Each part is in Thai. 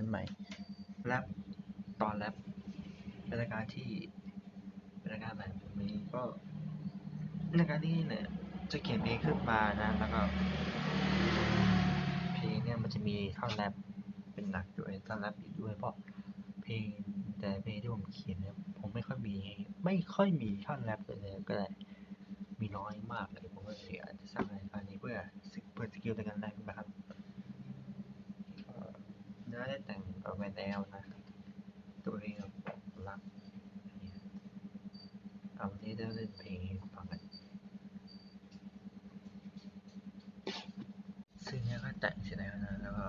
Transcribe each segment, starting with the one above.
การใหม่แรปตอนแรปเป็นรายการที่เป็นรายการใหม่ผมนี้ก็รายการนี้เนี่ยจะเขียนเพลงขึ้นมานะแล้วก็เพลงเนี่ยมันจะมีท่อนแรปเป็นหลักด้วยท่อนแรปอยู่ด้วยเพราะเพลงแต่เพลงที่ผมเขียนเนี่ยผมไม่ค่อยมีไม่ค่อยมีท่อนแรปเลยก็ได้มีน้อยมากเลยผมก็เลยอาจจะสร้างรายการนี้เพื่อเปิดสกิลในการแรปนะครับ ก็เนื้อได้แต่งเอา ไว้แล้วนะตัวเพลงแบบรักเนี่ยเอาที่ได้เล่นเพลงให้ฟังกันซึ่งเนี้ยก็แต่งเสร็จแล้วนะแล้วก็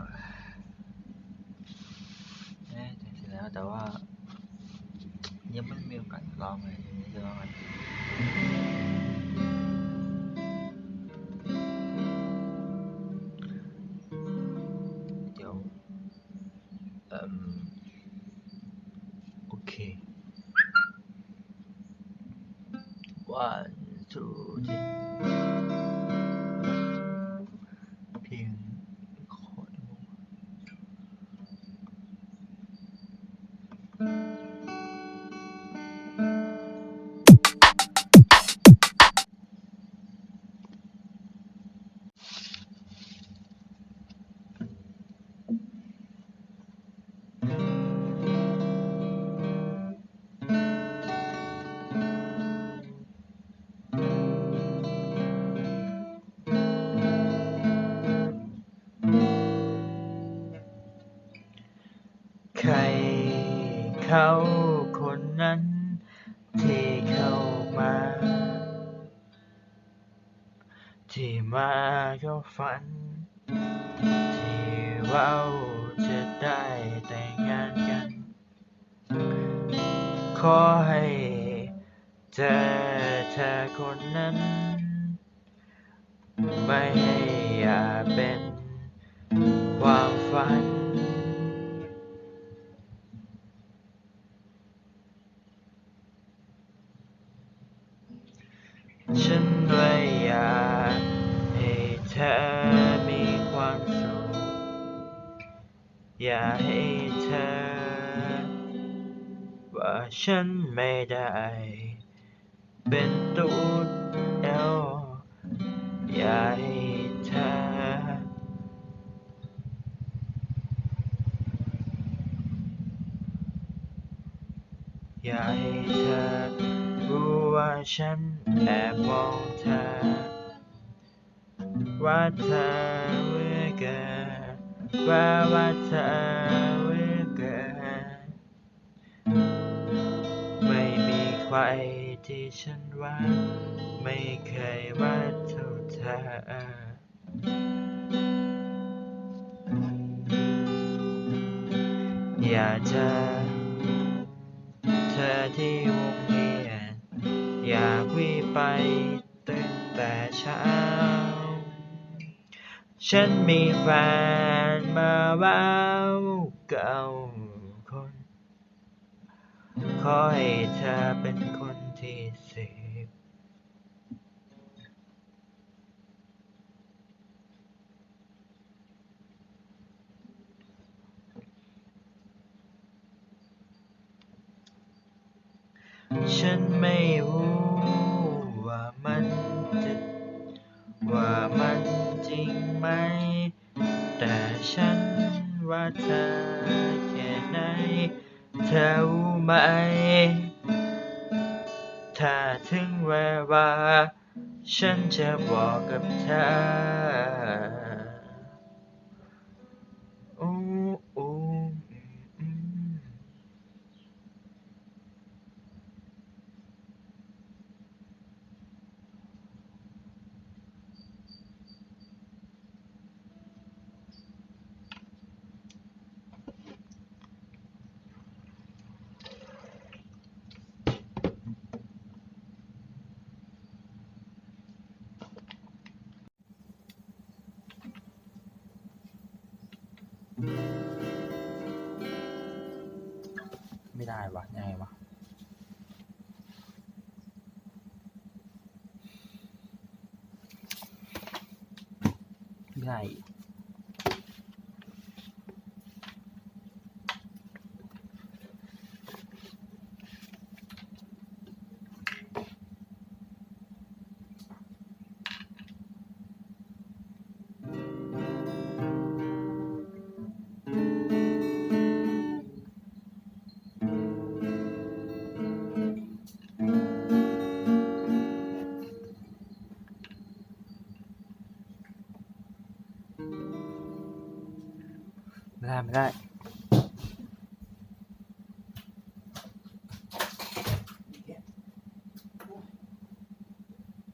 แต่งเสร็จแล้วแต่ว่ายังไม่มีโอกาสร้องเลยยังไม่ได้ร้องเล one two three เขาคนนั้นที่เข้ามา ที่มาก็ฝัน ที่เราจะได้แต่งงานกัน ขอให้เจอเธอคนนั้น ไม่ให้อย่าเป็นความฝัน อย่าให้เธอ ว่าฉันไม่ได้ เป็นตูดเอลอยาให้เธอ อย่าให้เธอ รู้ว่าฉันแอบมองเธอ ว่าเธอเหลือเกิน ว่าว่าเธอเหลือเกินไม่มีใครที่ฉันว่าไม่เคยว่าเท่าเธออยากเจอเธอที่วงเวียนอยากวิ่งไปตั้งแต่เช้า ฉันมีแฟน มาแล้วเก้าคน ขอให้เธอเป็นคนที่สิบฉันไม่รู้ว่ามันจะว่ามันจริงไหม เธอแค่ไหนเธอไหม ถ้าถึงเวลาฉันจะบอกกับเธอ ไม่ได้วะยังไงวะไม่ได้ ไม่ได้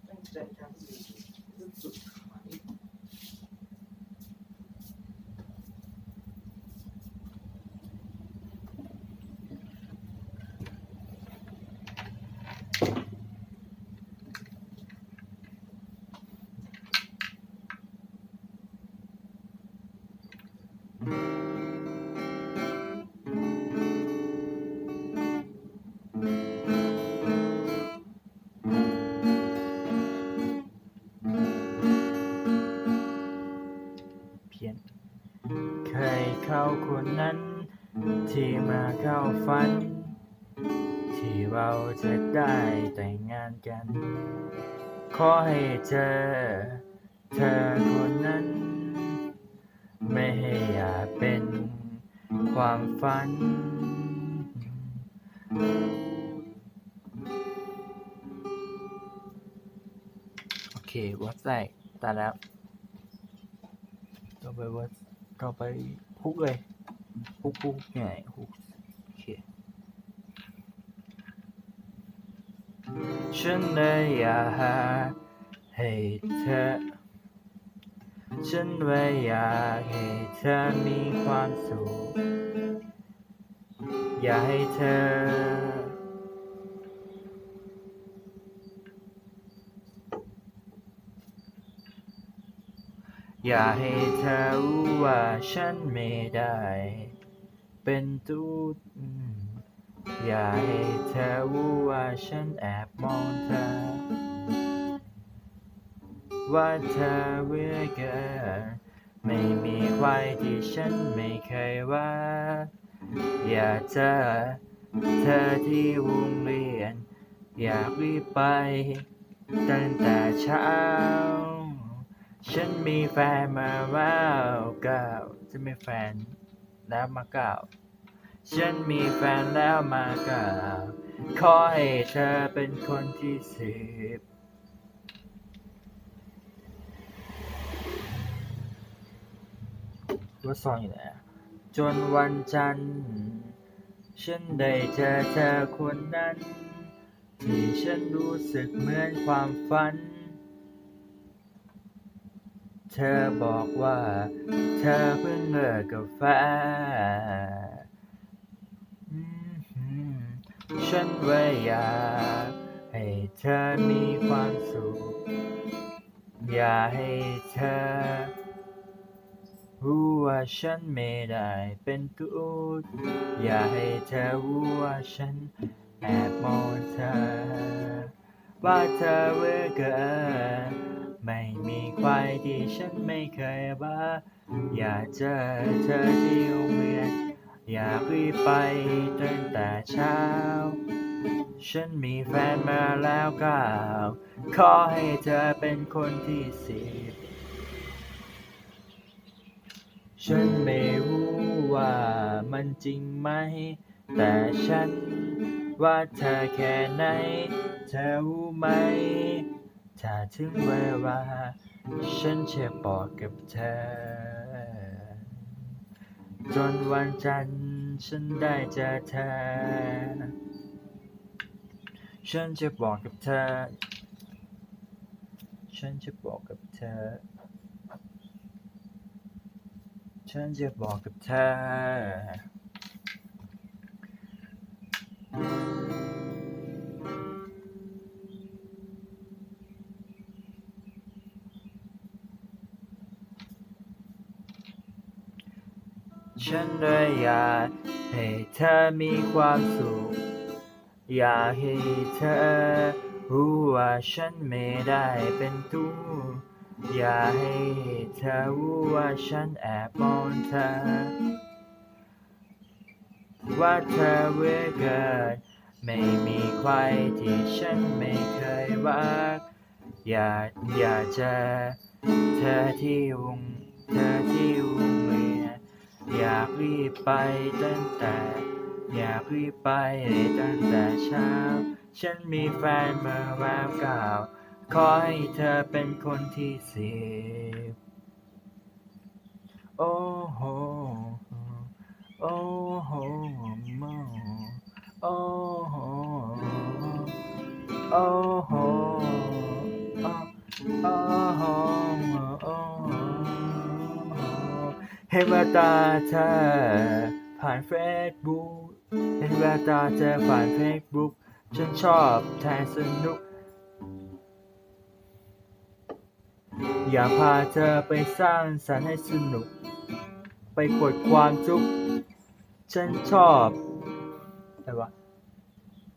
ไม่ ที่มาเข้าฝัน ที่เราจะได้แต่งงานกัน ขอให้เจอเธอคนนั้น ไม่ให้อยาเป็นความฝัน โอเควัดแรกตาแล้วต่อไปวัดต่อไปฮุกเลย ฮุกฮุกไงฮุกโอเคฉันเลยอยากให้เธอ ฉันเลยอยากให้เธอมีความสุข อยากให้เธอ อยากให้เธอรู้ว่าฉันไม่ได้ เป็นตูดอืมอยาให้เธอรู้ว่าฉันแอบมองเธอ ว่าเธอเบื่อเกินไม่มีใครที่ฉันไม่เคยว่า อยากเจอเธอที่วงเรียน อยากรีบไป ตั้งแต่เช้า ฉันมีแฟนมาแล้วเก้าจะมีแฟน แล้วมาเก้าฉันมีแฟนแล้วมาเก้าขอให้เธอเป็นคนที่สิบว่าซองอยู่ไหนจนวันจันทร์ฉันได้เจอเธอคนนั้น ที่ฉันรู้สึกเหมือนความฝัน เธอบอกว่า เธอเพิ่งเลิกกับแฟนอืมหืมฉันไว้อยากให้เธอมีความสุข อย่าให้เธอรู้ว่าฉันไม่ได้เป็นกูดอย่าให้เธอรู้ว่าฉันแอบมองเธอ ว่าเธอเวอร์เกิน ไม่มีใครที่ฉันไม่เคยบ้าอยากเจอเธอที่โรงเรียนอยากรีบไปตั้งแต่เช้า ฉันมีแฟนมาแล้วเก้าขอให้เธอเป็นคนที่สิบฉันไม่รู้ว่ามันจริงไหม แต่ฉันว่าเธอแค่ไหน เธอรู้ไหม ถ้าถึงเวลาฉันจะบอกกับเธอ จนวันจันทร์ฉันได้เจอเธอ ฉันจะบอกกับเธอ ฉันจะบอกกับเธอ ฉันจะบอกกับเธอ ฉันเลยอยากให้เธอมีความสุข อยากให้เธอรู้ว่าฉันไม่ได้เป็นตู้อยากให้เธอรู้ว่าฉันแอบมองเธอ ว่าเธอเวอร์เกินไม่มีใครที่ฉันไม่เคยรักอยากอยากเจอเธอที่วงเธอที่วง อยากรีบไปตั้งแต่ อยากรีบไปตั้งแต่เช้า ฉันมีแฟนมาแอวามเก่า ขอให้เธอเป็นคนที่สิบโอ้โห โอ้โหโมโอ้โห โอ้โห โอ้โหโอ้โห นแววตาเธอผ่านเฟซบุ๊กเห็นแววตาเธอผ่านเฟซบุ๊กฉันชอบแทนสนุก อย่าพาเธอไปสร้างสรรค์ให้สนุก ไปปลดความทุก ฉันชอบอะไรวะ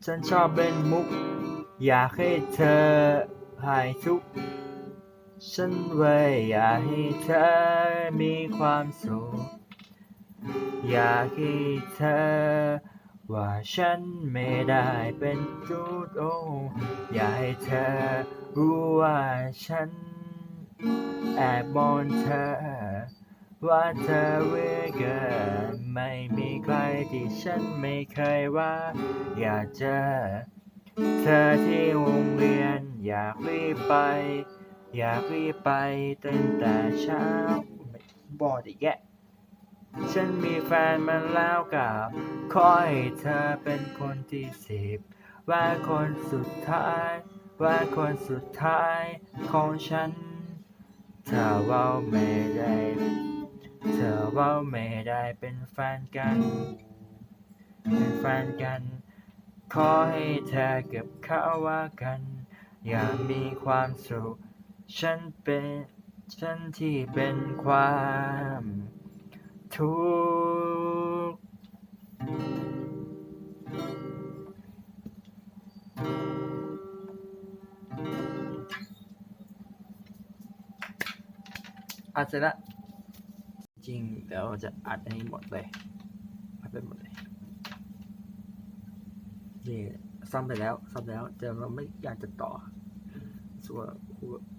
ฉันชอบเล่นมุก อยากให้เธอหายทุกข์ ฉันไว้อยากให้เธอมีความสุข อยากให้เธอ ว่าฉันไม่ได้เป็นจุดโออยากให้เธอ รู้ว่าฉัน แอบมองเธอ ว่าเธอเวอร์เกินไม่มีใครที่ฉันไม่เคยว่า อยากเจอ เธอที่โรงเรียนอยากรีบไป อยากรีบไปตั้งแต่เช้าไม่บอกอีกแกะฉันมีแฟนมาแล้วกับขอให้เธอเป็นคนที่สิบว่าคนสุดท้าย ว่าคนสุดท้ายของฉันถ้าว่าไม่ได้ เธอว่าไม่ได้เป็นแฟนกัน เป็นแฟนกัน ขอให้เธอเก็บเขาว่ากัน อย่ามีความสุข ฉันเป็น ฉันที่เป็นความทุกข์อัดเสร็จละจริงเดี๋ยวจะอัดอันนี้หมดเลยอัดไปหมดเลยนี่ซ่อมไปแล้วซ่อมแล้วแต่เราไม่อยากจะต่อส่วน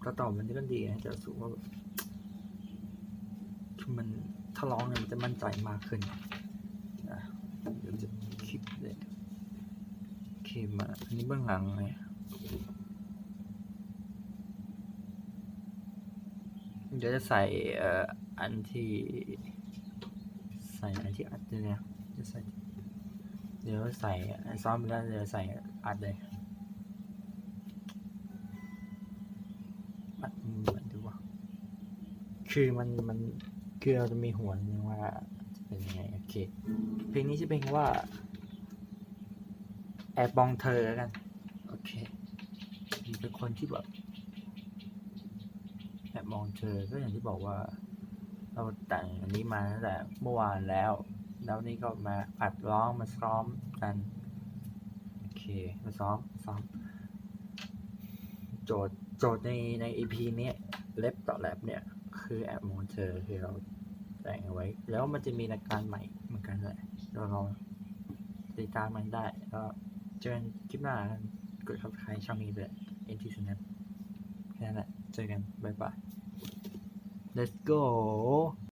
ถ้าต่อมันก็ดีนะแต่สูว่าคือมันถ้าร้องเนี่ยมันจะมั่นใจมากขึ้นนะเดี๋ยวจะคลิปเลยโอเคมาอันนี้เบื้องหลังเลยเดี๋ยวจะใส่เอ่ออันที่ใส่อันที่อัดด้วยเนี่ยจะใส่เดี๋ยวใส่ซ้อมไปแล้วเดี๋ยวใส่อัดเลย อัดเหมือนดูว่าคือมันมันคือเราจะมีหัวนึงว่าจะเป็นยังไงโอเคเพลงนี้ชื่อเพลงว่า แอบมองเธอแล้วกัน โอเคมีเป็นคนที่แบบแอบมองเธอก็อย่างที่บอกว่า เราแต่งอันนี้มาตั้งแต่เมื่อวานแล้ว แล้วนี่ก็มาอัดร้องมาซ้อมกันโอเคมาซ้อมซ้อมโจทย์ โจทย์ในใน EP เนี้ยเล็บต่อแล็บเนี่ย คือแอบมอนเตอร์ที่เราแต่งเอาไว้ แล้วมันจะมีรายการใหม่เหมือนกันเลยเราลองติดตามมันได้ก็เจอกันคลิปหน้ากด subscribe ช่องนี้เลย NT Snap แค่นั้นแหละเจอกัน บ๊ายบาย let's go